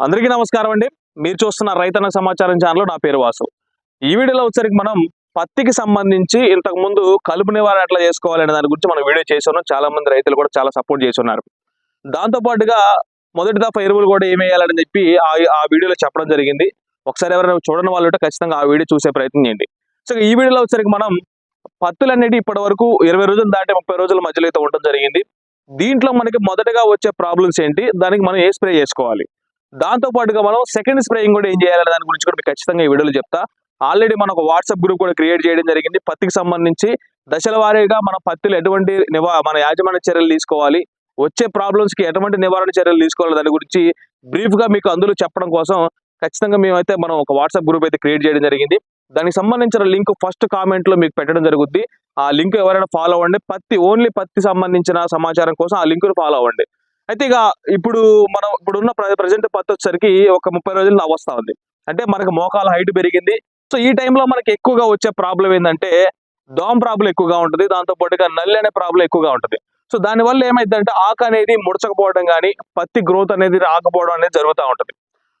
అందరికీ నమస్కారం అండి. మీరు చూస్తున్న రైతన్న సమాచారం ఛానల్ నా పేరు వాసు. ఈ వీడియోలో వచ్చరికి మనం పత్తికి సంబంధించి ఇంతకు ముందు కలుపు నివారణ ఎట్లా చేసుకోవాలనే దాని గురించి మనం వీడియో చేసాను చాలా మంది రైతులు కూడా చాలా సపోర్ట్ చేసి ఉన్నారు. దాంతో పాటుగా మొదటి దఫా ఎరువులు కూడా ఏం వేయాలని చెప్పి ఆ వీడియోలో చెప్పడం జరిగింది. ఒకసారి ఎవరైనా చూడని వాళ్ళు ఉంటే ఖచ్చితంగా ఆ వీడియో చూసే ప్రయత్నం చేయండి. సో ఈ వీడియోలో వచ్చరికి మనం పత్తులన్నిటి ఇప్పటి వరకు ఇరవై రోజులు దాటి ముప్పై రోజుల మధ్యలో అయితే ఉండడం జరిగింది. దీంట్లో మనకి మొదటగా వచ్చే ప్రాబ్లమ్స్ ఏంటి? దానికి మనం ఏ స్ప్రే చేసుకోవాలి? దాంతో పాటుగా మనం సెకండ్ స్ప్రేయింగ్ కూడా ఏం చేయాలనే దాని గురించి కూడా మీకు ఖచ్చితంగా ఈ వీడియోలో చెప్తా. ఆల్రెడీ మనకు వాట్సాప్ గ్రూప్ కూడా క్రియేట్ చేయడం జరిగింది. పత్తికి సంబంధించి దశల వారీగా మన పత్తిలో ఎటువంటి నివా మన యాజమాన్య చర్యలు తీసుకోవాలి. వచ్చే ప్రాబ్లమ్స్కి ఎటువంటి నివారణ చర్యలు తీసుకోవాలి దాని గురించి బ్రీఫ్గా మీకు అందులో చెప్పడం కోసం ఖచ్చితంగా మేమైతే మనం ఒక వాట్సాప్ గ్రూప్ అయితే క్రియేట్ చేయడం జరిగింది. దానికి సంబంధించిన లింక్ ఫస్ట్ కామెంట్లో మీకు పెట్టడం జరుగుద్ది. ఆ లింక్ ఎవరైనా ఫాలో అవ్వండి. పత్తి ఓన్లీ పత్తి సంబంధించిన సమాచారం కోసం ఆ లింక్ ఫాలో అవ్వండి. అయితే ఇక ఇప్పుడు మనం ఇప్పుడు ఉన్న ప్రజెంట్ పత్తి వచ్చేసరికి ఒక ముప్పై రోజులు అవస్థ ఉంది. అంటే మనకు మోకాల హైట్ పెరిగింది. సో ఈ టైంలో మనకి ఎక్కువగా వచ్చే ప్రాబ్లం ఏంటంటే దోమ ప్రాబ్లం ఎక్కువగా ఉంటుంది. దాంతో పాటుగా నల్లి అనే ప్రాబ్లం ఎక్కువగా ఉంటుంది. సో దానివల్ల ఏమైందంటే ఆక అనేది ముడచకపోవడం కానీ పత్తి గ్రోత్ అనేది రాకపోవడం అనేది జరుగుతూ ఉంటుంది.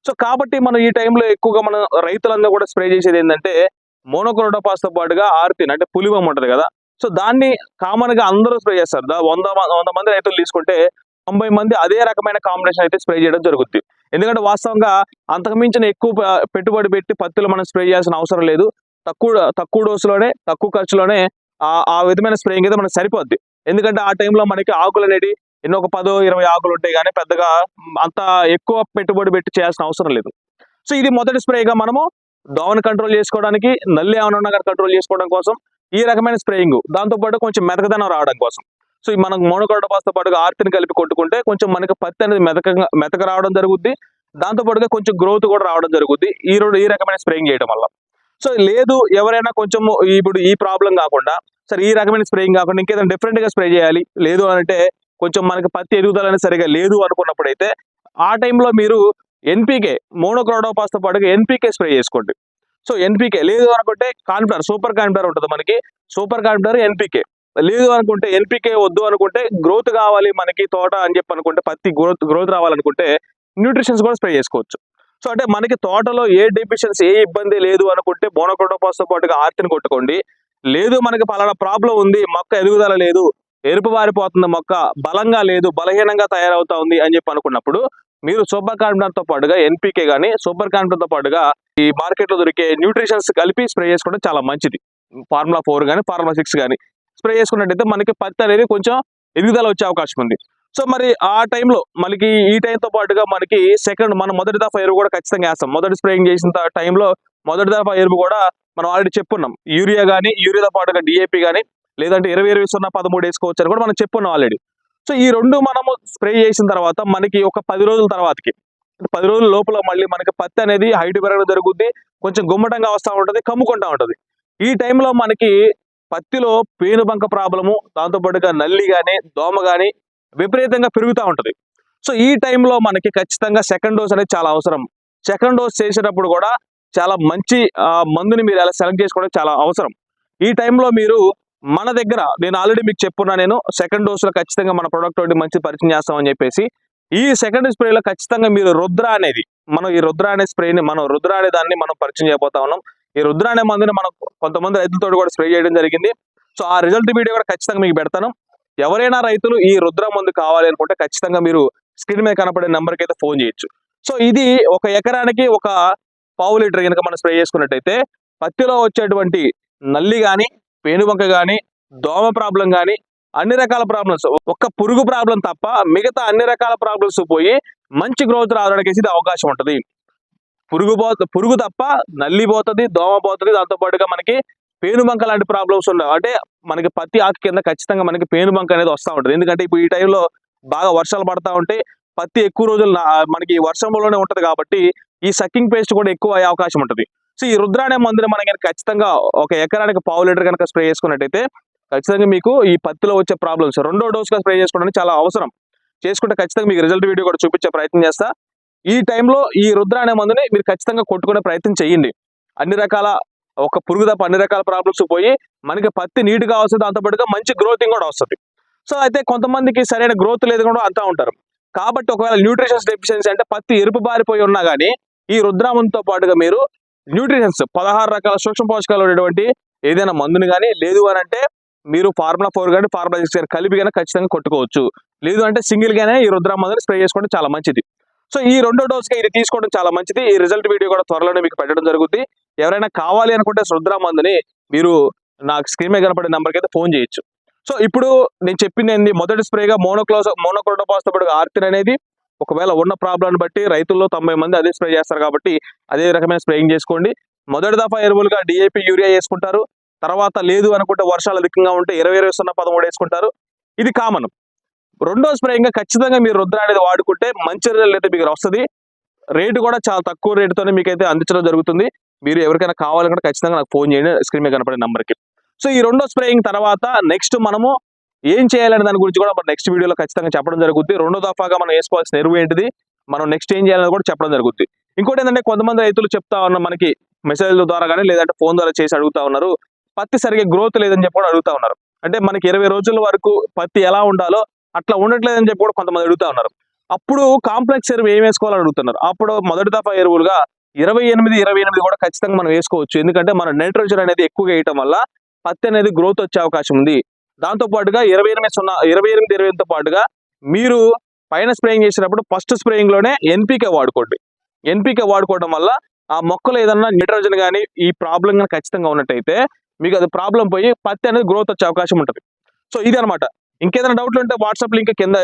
సో కాబట్టి మనం ఈ టైంలో ఎక్కువగా మనం రైతులందరూ కూడా స్ప్రే చేసేది ఏంటంటే మోనోక్రోటోపాస్తో పాటుగా ఆర్తిన్ అంటే పులివం ఉంటుంది కదా. సో దాన్ని కామన్గా అందరూ స్ప్రే చేస్తారు. దా- వంద వంద మంది రైతులు తీసుకుంటే తొంభై మంది అదే రకమైన కాంబినేషన్ అయితే స్ప్రే చేయడం జరుగుతుంది ఎందుకంటే వాస్తవంగా అంతకు మించిన ఎక్కువ పెట్టుబడి పెట్టి పత్తులు మనం స్ప్రే చేయాల్సిన అవసరం లేదు. తక్కువ తక్కువ డోసులోనే తక్కువ ఖర్చులోనే ఆ ఆ విధమైన స్ప్రేయింగ్ అయితే మనకు సరిపోద్ది. ఎందుకంటే ఆ టైంలో మనకి ఆకులు అనేవి ఎన్నో ఒక పదో ఇరవై ఆకులు ఉంటాయి కానీ పెద్దగా అంత ఎక్కువ పెట్టుబడి పెట్టి చేయాల్సిన అవసరం లేదు. సో ఇది మొదటి స్ప్రేగా మనము దోమను కంట్రోల్ చేసుకోవడానికి నల్లి ఏమైనా కంట్రోల్ చేసుకోవడం కోసం ఈ రకమైన స్ప్రేయింగ్. దాంతో పాటు కొంచెం మెదకదనం రావడం కోసం. సో మనకు మనం మోనోకోటోపాస్తో పాటుగా ఆర్తిని కలిపి కొట్టుకుంటే కొంచెం మనకి పత్తి అనేది మెతకంగా మెతక రావడం జరుగుద్ది. దాంతో పాటుగా కొంచెం గ్రోత్ కూడా రావడం జరుగుద్ది. ఈ రెండు ఈ రకమైన స్ప్రేయింగ్ చేయడం వల్ల. సో లేదు ఎవరైనా కొంచెం ఇప్పుడు ఈ ప్రాబ్లం కాకుండా సరే ఈ రకమైన స్ప్రేయింగ్ కాకుండా ఇంకేదైనా డిఫరెంట్గా స్ప్రే చేయాలి. లేదు అంటే కొంచెం మనకి పత్తి ఎదుగుదల అనేది సరిగా లేదు అనుకున్నప్పుడైతే ఆ టైంలో మీరు ఎన్పీకే మోనోక్రోడోపాస్తో పాటుగా ఎన్పీకే స్ప్రే చేసుకోండి. సో ఎన్పీకే లేదు అనుకుంటే కాన్ఫ్లర్ సూపర్ కాన్ఫ్లవర్ ఉంటుంది మనకి. సూపర్ కాన్ఫ్లవర్ ఎన్పీకే. లేదు అనుకుంటే ఎన్పికే వద్దు అనుకుంటే గ్రోత్ కావాలి మనకి తోట అని చెప్పి అనుకుంటే పత్తి గ్రోత్ గ్రోత్ రావాలనుకుంటే న్యూట్రిషన్స్ కూడా స్ప్రే చేసుకోవచ్చు. సో అంటే మనకి తోటలో ఏ డెఫిషియన్సీ ఏ ఇబ్బంది లేదు అనుకుంటే మోనోక్రోటోపాస్తో పాటుగా ఆర్తిని కొట్టుకోండి. లేదు మనకి పలానా ప్రాబ్లం ఉంది మొక్క ఎదుగుదల లేదు ఎరుపు వారిపోతుంది మొక్క బలంగా లేదు బలహీనంగా తయారవుతా ఉంది అని చెప్పి అనుకున్నప్పుడు మీరు సూపర్ కాన్ఫిడెంట్తో పాటుగా ఎన్పికే కానీ సూపర్ కాన్ఫిడెంట్తో పాటుగా ఈ మార్కెట్లో దొరికే న్యూట్రిషన్స్ కలిపి స్ప్రే చేసుకోవడం చాలా మంచిది. ఫార్ములా ఫోర్ కానీ ఫార్ములా సిక్స్ కానీ స్ప్రే చేసుకున్నట్టయితే మనకి పత్తి అనేది కొంచెం ఎదుగుదల వచ్చే అవకాశం ఉంది. సో మరి ఆ టైంలో మనకి ఈ టైంతో పాటుగా మనకి సెకండ్ మనం మొదటి దఫా ఎరువు కూడా ఖచ్చితంగా వేస్తాం. మొదటి స్ప్రేయింగ్ చేసిన టైంలో మొదటి దఫా ఎరువు కూడా మనం ఆల్రెడీ చెప్పున్నాం. యూరియా కానీ యూరియాతో పాటుగా డిఏపి కానీ లేదంటే ఇరవై ఇరవై సున్నా పదమూడు వేసుకోవచ్చు అని కూడా మనం చెప్పున్నాం ఆల్రెడీ సో ఈ రెండు మనము స్ప్రే చేసిన తర్వాత మనకి ఒక పది రోజుల తర్వాతకి పది రోజుల లోపల మళ్ళీ మనకి పత్తి అనేది హైట్ పెరగడం జరుగుద్ది. కొంచెం గుమ్మటంగా వస్తూ ఉంటుంది కమ్ముకుంటా ఉంటుంది. ఈ టైంలో మనకి పత్తిలో పేనుబంక ప్రాబ్లము దాంతోపాటుగా నల్లి కానీ దోమ కానీ విపరీతంగా పెరుగుతూ ఉంటుంది. సో ఈ టైంలో మనకి ఖచ్చితంగా సెకండ్ డోస్ అనేది చాలా అవసరం. సెకండ్ డోస్ చేసేటప్పుడు కూడా చాలా మంచి మందుని మీరు అలా సెలెక్ట్ చేసుకోవడం చాలా అవసరం. ఈ టైంలో మీరు మన దగ్గర నేను ఆల్రెడీ మీకు చెప్పున్నా నేను సెకండ్ డోస్లో ఖచ్చితంగా మన ప్రొడక్ట్ ఒకటి మంచి పరిచయం చేస్తామని చెప్పేసి ఈ సెకండ్ స్ప్రేలో ఖచ్చితంగా మీరు రుద్ర అనేది మనం ఈ రుద్ర అనే స్ప్రేని మనం రుద్ర అనే దాన్ని మనం పరిచయం చేయబోతా ఉన్నాం. ఈ రుద్ర అనే మందుని మనం కొంతమంది రైతులతో కూడా స్ప్రే చేయడం జరిగింది. సో ఆ రిజల్ట్ వీడియో కూడా ఖచ్చితంగా మీకు పెడతాను. ఎవరైనా రైతులు ఈ రుద్ర మందు కావాలి అనుకుంటే ఖచ్చితంగా మీరు స్క్రీన్ మీద కనపడే నెంబర్కి అయితే ఫోన్ చేయొచ్చు. సో ఇది ఒక ఎకరానికి ఒక పావు లీటర్ కనుక మనం స్ప్రే చేసుకున్నట్టయితే పత్తిలో వచ్చేటువంటి నల్లి కానీ పేనుబంక కానీ దోమ ప్రాబ్లం కానీ అన్ని రకాల ప్రాబ్లమ్స్ ఒక్క పురుగు ప్రాబ్లం తప్ప మిగతా అన్ని రకాల ప్రాబ్లమ్స్ పోయి మంచి గ్రోత్ రావడానికి ఇది అవకాశం ఉంటుంది. పురుగు పో పురుగు తప్ప నల్లి పోతుంది దోమ పోతుంది. దాంతో పాటుగా మనకి పేనుబంక లాంటి ప్రాబ్లమ్స్ ఉండవు అంటే మనకి పత్తి ఆకు కింద ఖచ్చితంగా మనకి పేనుబంక అనేది వస్తూ ఉంటుంది. ఎందుకంటే ఇప్పుడు ఈ టైంలో బాగా వర్షాలు పడతా ఉంటే పత్తి ఎక్కువ రోజులు మనకి వర్షంలోనే ఉంటది కాబట్టి ఈ సక్కింగ్ పేస్ట్ కూడా ఎక్కువ అయ్యే అవకాశం ఉంటుంది. సో ఈ రుద్ర మందుని మనం కనుక ఖచ్చితంగా ఒక ఎకరానికి పావు లీటర్ కనుక స్ప్రే చేసుకున్నట్టయితే ఖచ్చితంగా మీకు ఈ పత్తిలో వచ్చే ప్రాబ్లమ్స్ రెండో డోస్గా స్ప్రే చేసుకోవడానికి చాలా అవసరం. చేసుకుంటే ఖచ్చితంగా మీకు రిజల్ట్ వీడియో కూడా చూపించే ప్రయత్నం చేస్తా. ఈ టైంలో ఈ రుద్ర అనే మందుని మీరు ఖచ్చితంగా కొట్టుకునే ప్రయత్నం చేయండి. అన్ని రకాల ఒక పురుగు తప్ప అన్ని రకాల ప్రాబ్లమ్స్ పోయి మనకి పత్తి నీట్గా వస్తుంది దాంతో పాటుగా మంచి గ్రోతింగ్ కూడా వస్తుంది. సో అయితే కొంతమందికి సరైన గ్రోత్ లేదు కూడా అంతా ఉంటారు. కాబట్టి ఒకవేళ న్యూట్రిషన్స్ డెఫిషియన్సీ అంటే పత్తి ఎరుపు బారిపోయి ఉన్నా కానీ ఈ రుద్రామంతో పాటుగా మీరు న్యూట్రిషన్స్ పదహారు రకాల సూక్ష్మ పోషకాలు ఉన్నటువంటి ఏదైనా మందుని కానీ లేదు అని అంటే మీరు ఫార్ములా ఫోర్ కానీ ఫార్ములా సిక్స్ కానీ కలిపి కానీ ఖచ్చితంగా కొట్టుకోవచ్చు. లేదు అంటే సింగిల్ గానే ఈ రుద్రా మందుని స్ప్రే చేసుకోవడం చాలా మంచిది. సో ఈ రెండో డోస్కి ఇది తీసుకోవడం చాలా మంచిది. ఈ రిజల్ట్ వీడియో కూడా త్వరలోనే మీకు పెట్టడం జరుగుతుంది ఎవరైనా కావాలి అనుకుంటే రుద్రా మందుని మీరు నాకు స్క్రీన్ మీద కనపడే నెంబర్కి అయితే ఫోన్ చేయొచ్చు. సో ఇప్పుడు నేను చెప్పింది ఏంది? మొదటి స్ప్రేగా మోనోక్లోస్ మోనోక్రోటోపాస్తోపాటు ఆర్తిన్ అనేది ఒకవేళ ఉన్న ప్రాబ్లం బట్టి రైతుల్లో తొంభై మంది అదే స్ప్రే చేస్తారు కాబట్టి అదే రకమైన స్ప్రేయింగ్ చేసుకోండి. మొదటి దఫా ఎరువులుగా డిఏపి యూరియా వేసుకుంటారు. తర్వాత లేదు అనుకుంటే వర్షాలు అధికంగా ఉంటే ఇరవై ఇరవై సున్నా పదమూడు వేసుకుంటారు. ఇది కామన్. రెండో స్ప్రేయింగ్ ఖచ్చితంగా మీరు రుద్ర అనేది వాడుకుంటే మంచి రిజల్ట్ అయితే మీకు వస్తుంది. రేటు కూడా చాలా తక్కువ రేటుతోనే మీకైతే అందించడం జరుగుతుంది. మీరు ఎవరికైనా కావాలనుకుంటే ఖచ్చితంగా నాకు ఫోన్ చేయండి. స్క్రీన్ మీద కనపడే నెంబర్కి. సో ఈ రెండో స్ప్రేయింగ్ తర్వాత నెక్స్ట్ మనము ఏం చేయాలనే దాని గురించి కూడా మన నెక్స్ట్ వీడియోలో ఖచ్చితంగా చెప్పడం జరుగుతుంది రెండో దఫాగా మనం వేసుకోవాల్సిన ఎరువు ఏంటిది? మనం నెక్స్ట్ ఏం చేయాలని కూడా చెప్పడం జరుగుతుంది ఇంకోటి ఏంటంటే కొంతమంది రైతులు చెప్తా ఉన్న మనకి మెసేజ్ల ద్వారా కానీ లేదంటే ఫోన్ ద్వారా చేసి అడుగుతా ఉన్నారు. పత్తి సరిగ్గా గ్రోత్ లేదని చెప్పి కూడా అడుగుతా ఉన్నారు. అంటే మనకి ఇరవై రోజుల వరకు పత్తి ఎలా ఉండాలో అట్లా ఉండట్లేదని చెప్పి కూడా కొంతమంది అడుగుతా ఉన్నారు. అప్పుడు కాంప్లెక్స్ ఎరువు ఏం వేసుకోవాలని అడుగుతున్నారు? అప్పుడు మొదటి దఫా ఎరువులుగా ఇరవై ఎనిమిది ఇరవై ఎనిమిది కూడా ఖచ్చితంగా మనం వేసుకోవచ్చు. ఎందుకంటే మన నైట్రోజన్ అనేది ఎక్కువగా వేయటం వల్ల పత్తి అనేది గ్రోత్ వచ్చే అవకాశం ఉంది. దాంతో పాటుగా ఇరవై ఎనిమిది సున్నా ఇరవై ఎనిమిది ఇరవై ఎనిమిదితో పాటుగా మీరు పైన స్ప్రేయింగ్ చేసినప్పుడు ఫస్ట్ స్ప్రేయింగ్లోనే ఎన్పికే వాడుకోండి. ఎన్పికే వాడుకోవడం వల్ల ఆ మొక్కలు ఏదన్నా నైట్రోజన్ కానీ ఈ ప్రాబ్లం కానీ ఖచ్చితంగా ఉన్నట్టయితే మీకు అది ప్రాబ్లం పోయి పత్తి అనేది గ్రోత్ వచ్చే అవకాశం ఉంటుంది. సో ఇది అనమాట ఇంకేదైనా డౌట్లు ఉంటే వాట్సాప్ లింక్ కింద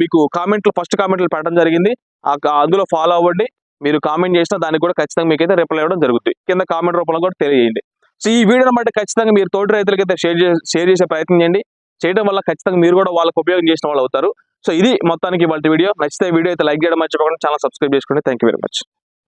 మీకు కామెంట్లు ఫస్ట్ కామెంట్లు పెట్టడం జరిగింది. ఆ అందులో ఫాలో అవ్వండి. మీరు కామెంట్ చేసినా దానికి కూడా ఖచ్చితంగా మీకైతే రిప్లై ఇవ్వడం జరుగుతుంది కింద కామెంట్ రూపంలో కూడా తెలియజేయండి. సో ఈ వీడియోని బట్టి ఖచ్చితంగా మీరు తోటి రైతులకైతే షేర్ షేర్ చేసే ప్రయత్నం చేయండి. చేయడం వల్ల ఖచ్చితంగా మీరు కూడా వాళ్ళకి ఉపయోగం చేసిన వాళ్ళు అవుతారు. సో ఇది మొత్తానికి వాళ్ళ వీడియో. నచ్చితే వీడియో అయితే లైక్ చేయడం మర్చిపోకుండా ఛానల్ సబ్స్క్రైబ్ చేసుకోండి థ్యాంక్ యూ వెరీ మచ్.